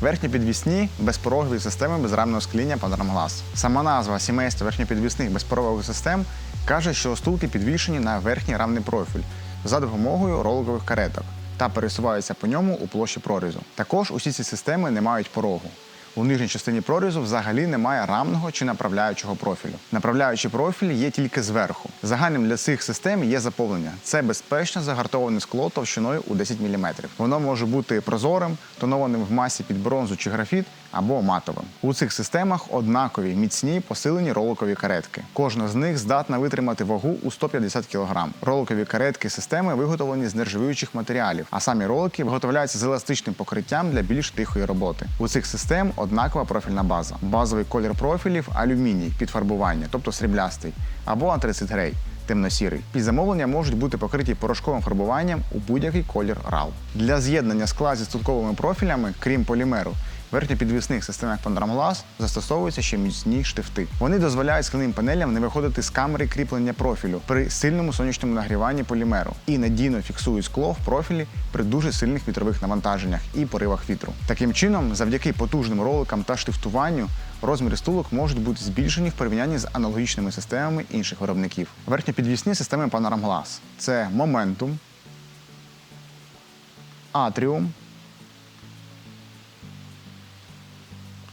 Верхньопідвісні безпорогові системи безрамного скління панорамглаз. Сама назва сімейства верхньопідвісних безпорогових систем каже, що стулки підвішені на верхній рамний профіль за допомогою роликових кареток та пересуваються по ньому у площі прорізу. Також усі ці системи не мають порогу. У нижній частині прорізу взагалі немає рамного чи направляючого профілю. Направляючий профіль є тільки зверху. Загальним для цих систем є заповнення. Це безпечно загартоване скло товщиною у 10 мм. Воно може бути прозорим, тонованим в масі під бронзу чи графіт або матовим. У цих системах однакові міцні посилені роликові каретки. Кожна з них здатна витримати вагу у 150 кг. Роликові каретки системи виготовлені з нержавіючих матеріалів, а самі ролики виготовляються з еластичним покриттям для більш тихої роботи. У цих систем однакова профільна база. Базовий колір профілів алюміній під фарбування, тобто сріблястий, або антрацит грей. Темно-сірий. Під замовлення можуть бути покриті порошковим фарбуванням у будь-який колір RAL. Для з'єднання скла зі стутковими профілями, крім полімеру, верхньопідвісних системах Panoram застосовуються ще міцні штифти. Вони дозволяють скляним панелям не виходити з камери кріплення профілю при сильному сонячному нагріванні полімеру і надійно фіксують скло в профілі при дуже сильних вітрових навантаженнях і поривах вітру. Таким чином, завдяки потужним роликам та штифтуванню, розміри стулок можуть бути збільшені в порівнянні з аналогічними системами інших виробників. Верхньопідвісні системи Panoram Glass – це Momentum, Atrium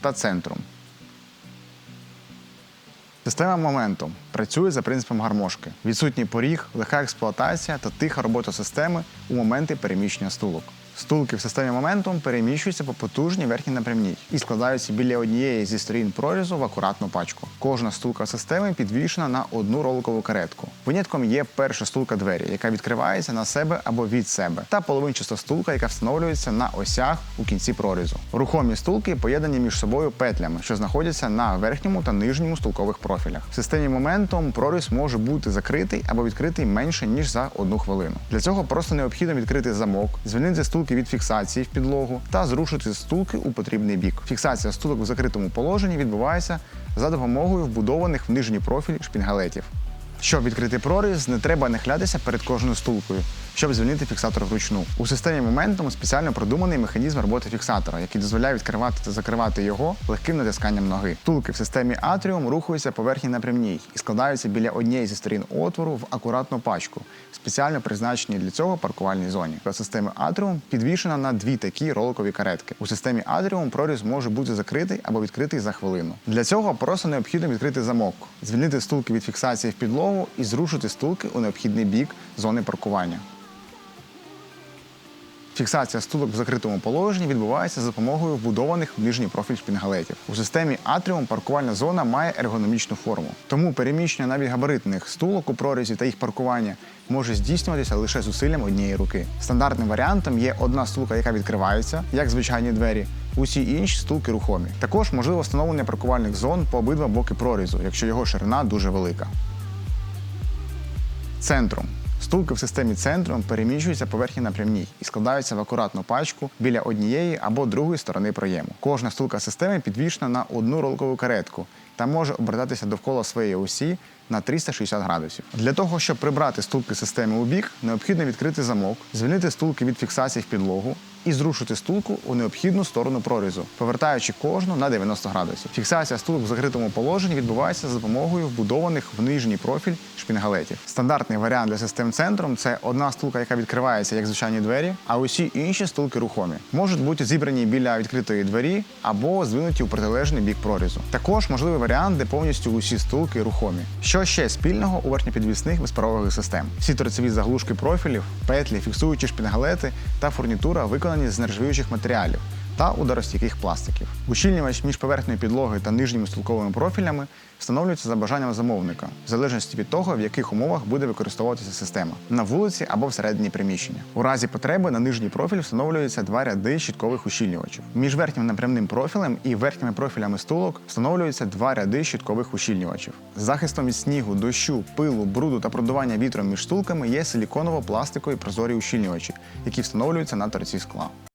та центром. Система Momentum працює за принципом гармошки. Відсутній поріг, легка експлуатація та тиха робота системи у моменти переміщення стулок. Стулки в системі Momentum переміщуються по потужній верхній напрямній і складаються біля однієї зі сторін прорізу в акуратну пачку. Кожна стулка системи підвішена на одну роликову каретку. Винятком є перша стулка двері, яка відкривається на себе або від себе, та половинчаста стулка, яка встановлюється на осях у кінці прорізу. Рухомі стулки поєднані між собою петлями, що знаходяться на верхньому та нижньому стулкових профілях. В системі Momentum проріз може бути закритий або відкритий менше ніж за одну хвилину. Для цього просто необхідно відкрити замок, звільнити стулки від фіксації в підлогу та зрушити стулки у потрібний бік. Фіксація стулок в закритому положенні відбувається за допомогою вбудованих в нижній профіль шпінгалетів. Щоб відкрити проріз, не треба нахилятися перед кожною стулкою, щоб звільнити фіксатор вручну. У системі Momentum спеціально продуманий механізм роботи фіксатора, який дозволяє відкривати та закривати його легким натисканням ноги. Стулки в системі Atrium рухаються по верхній напрямній і складаються біля однієї зі сторін отвору в акуратну пачку, спеціально призначені для цього паркувальній зоні. До системи Atrium підвішена на дві такі роликові каретки. У системі Atrium проріз може бути закритий або відкритий за хвилину. Для цього просто необхідно відкрити замок, звільнити стулки від фіксації в підлогу і зрушити стулки у необхідний бік зони паркування. Фіксація стулок в закритому положенні відбувається за допомогою вбудованих в нижній профіль шпінгалетів. У системі Atrium паркувальна зона має ергономічну форму. Тому переміщення навіть габаритних стулок у прорізі та їх паркування може здійснюватися лише зусиллям однієї руки. Стандартним варіантом є одна стулка, яка відкривається, як звичайні двері. Усі інші стулки рухомі. Також можливо встановлення паркувальних зон по обидва боки прорізу, якщо його ширина дуже велика. Центрум. Стулки в системі центром переміщуються поверхні напрямній і складаються в акуратну пачку біля однієї або другої сторони проєму. Кожна стулка системи підвішена на одну ролкову каретку та може обертатися довкола своєї осі на 360 градусів. Для того, щоб прибрати стулки системи у бік, необхідно відкрити замок, звільнити стулки від фіксації в підлогу і зрушити стулку у необхідну сторону прорізу, повертаючи кожну на 90 градусів. Фіксація стулок в закритому положенні відбувається за допомогою вбудованих в нижній профіль шпінгалетів. Стандартний варіант для систем центром це одна стулка, яка відкривається як звичайні двері, а усі інші стулки рухомі. Можуть бути зібрані біля відкритої двері або здвинуті у протилежний бік прорізу. Також можливий варіант, де повністю усі стулки рухомі. Що ще спільного у верхньопідвісних безпарових систем? Всі торцеві заглушки профілів, петлі, фіксуючі шпінгалети та фурнітура виконані з нержавіючих матеріалів та ударостійких пластиків. Ущільнювач між поверхнею підлоги та нижніми стулковими профілями встановлюється за бажанням замовника, в залежності від того, в яких умовах буде використовуватися система на вулиці або всередині приміщення. У разі потреби на нижній профіль встановлюються два ряди щіткових ущільнювачів. Між верхнім напрямним профілем і верхніми профілями стулок встановлюються два ряди щіткових ущільнювачів. Захистом від снігу, дощу, пилу, бруду та продування вітром між стулками є силіконово-пластикові прозорі ущільнювачі, які встановлюються на торці скла.